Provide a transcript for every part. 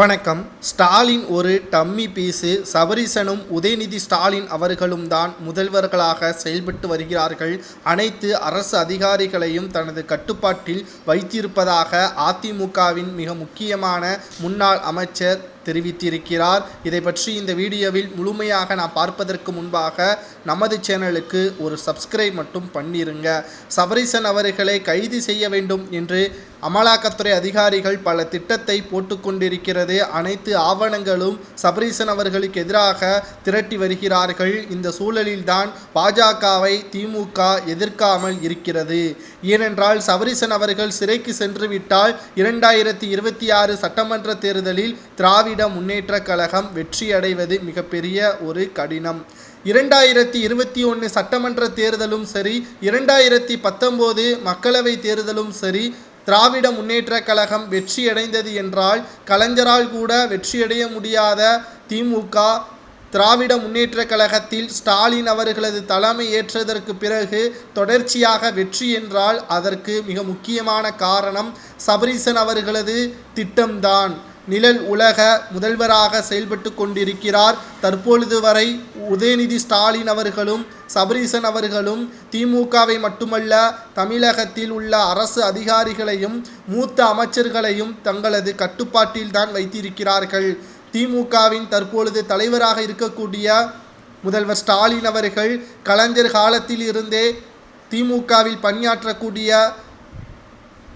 வணக்கம். ஸ்டாலின் ஒரு dummy piece சபரிசனும் உதயநிதி ஸ்டாலின் அவர்களும் தான் முதல்வர்களாக செயல்பட்டு வருகிறார்கள். அனைத்து அரசு அதிகாரிகளையும் தனது கட்டுப்பாட்டில் வைத்திருப்பதாக அதிமுகவின் மிக முக்கியமான முன்னாள் அமைச்சர் தெரிவித்திருக்கிறார். இதை பற்றி இந்த வீடியோவில் முழுமையாக நான் பார்ப்பதற்கு முன்பாக நமது சேனலுக்கு ஒரு சப்ஸ்கிரைப் மட்டும் பண்ணிருங்க. சபரிசன் அவர்களை கைது செய்ய வேண்டும் என்று அமலாக்கத்துறை அதிகாரிகள் பல திட்டத்தை போட்டுக்கொண்டிருக்கிறது. அனைத்து ஆவணங்களும் சபரீசன் அவர்களுக்கு எதிராக திரட்டி வருகிறார்கள். இந்த சூழலில்தான் பாஜகவை திமுக எதிர்க்காமல் இருக்கிறது. ஏனென்றால் சபரீசன் அவர்கள் சிறைக்கு சென்றுவிட்டால் இரண்டாயிரத்தி இருபத்தி ஆறு சட்டமன்ற தேர்தலில் திராவிட முன்னேற்ற கழகம் வெற்றியடைவது மிகப்பெரிய ஒரு கடினம். இரண்டாயிரத்தி இருபத்தி ஒன்று சட்டமன்ற தேர்தலும் சரி இரண்டாயிரத்தி பத்தொம்போது மக்களவை தேர்தலும் சரி திராவிட முன்னேற்ற கழகம் வெற்றியடைந்தது என்றால் கலைஞரால் கூட வெற்றியடைய முடியாத திமுக திராவிட முன்னேற்ற கழகத்தில் ஸ்டாலின் அவர்களது தலைமை ஏற்றதற்கு பிறகு தொடர்ச்சியாக வெற்றி என்றால் அதற்கு மிக முக்கியமான காரணம் சபரீசன் அவர்களது திட்டம்தான். நிழல் உலக முதல்வராக செயல்பட்டு கொண்டிருக்கிறார். தற்பொழுது வரை உதயநிதி ஸ்டாலின் அவர்களும் சபரீசன் அவர்களும் திமுகவை மட்டுமல்ல தமிழகத்தில் உள்ள அரசு அதிகாரிகளையும் மூத்த அமைச்சர்களையும் தங்களது கட்டுப்பாட்டில் தான் வைத்திருக்கிறார்கள். திமுகவின் தற்பொழுது தலைவராக இருக்கக்கூடிய முதல்வர் ஸ்டாலின் அவர்கள் கலைஞர் காலத்தில் இருந்தே திமுகவில் பணியாற்றக்கூடிய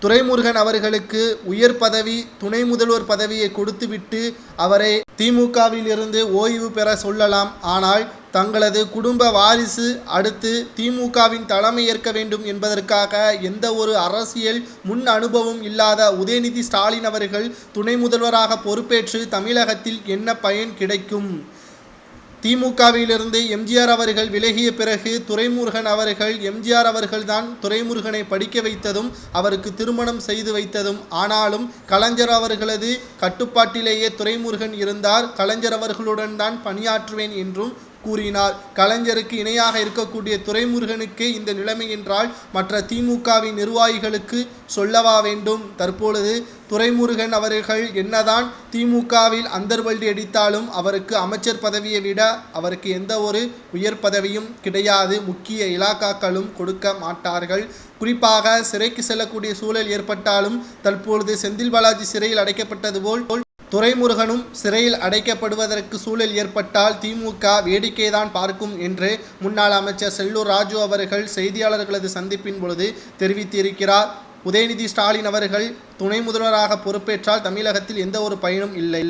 துரைமுருகன் அவர்களுக்கு உயர் பதவி துணை முதல்வர் பதவியை கொடுத்துவிட்டு அவரை திமுகவில் இருந்து ஓய்வு பெற சொல்லலாம். ஆனால் தங்களது குடும்ப வாரிசு அடுத்து திமுகவின் தலைமை ஏற்க வேண்டும் என்பதற்காக எந்த ஒரு அரசியல் முன் அனுபவம் இல்லாத உதயநிதி ஸ்டாலின் அவர்கள் துணை முதல்வராக பொறுப்பேற்று தமிழகத்தில் என்ன பயன் கிடைக்கும்? திமுகவிலிருந்து எம்ஜிஆர் அவர்கள் விலகிய பிறகு துரைமுருகன் அவர்கள் எம்ஜிஆர் அவர்கள்தான் துரைமுருகனை படிக்க வைத்ததும் அவருக்கு திருமணம் செய்து வைத்ததும். ஆனாலும் கலைஞர் அவர்களது கட்டுப்பாட்டிலேயே துரைமுருகன் இருந்தார். கலைஞர் அவர்களுடன் தான் பணியாற்றுவேன் என்றும் கூறினார். கலைஞருக்கு இணையாக இருக்கக்கூடிய துரைமுருகனுக்கு இந்த நிலைமை என்றால் மற்ற திமுகவின் நிர்வாகிகளுக்கு சொல்லவா வேண்டும்? தற்பொழுது துரைமுருகன் அவர்கள் என்னதான் திமுகவில் அந்தர்வல்டி அடித்தாலும் அவருக்கு அமைச்சர் பதவியை விட அவருக்கு எந்த ஒரு உயர் பதவியும் கிடையாது. முக்கிய இலாக்காக்களும் கொடுக்க மாட்டார்கள். குறிப்பாக சிறைக்கு செல்லக்கூடிய சூழல் ஏற்பட்டாலும் தற்பொழுது செந்தில் பாலாஜி சிறையில் அடைக்கப்பட்டது போல் துரைமுருகனும் சிறையில் அடைக்கப்படுவதற்கு சூழல் ஏற்பட்டால் திமுக வேடிக்கைதான் பார்க்கும் என்று முன்னாள் அமைச்சர் செல்லூர் ராஜு அவர்கள் செய்தியாளர்களது சந்திப்பின் பொழுது தெரிவித்திருக்கிறார். உதயநிதி ஸ்டாலின் அவர்கள் துணை முதல்வராக பொறுப்பேற்றால் தமிழகத்தில் எந்த ஒரு பயனும் இல்லை.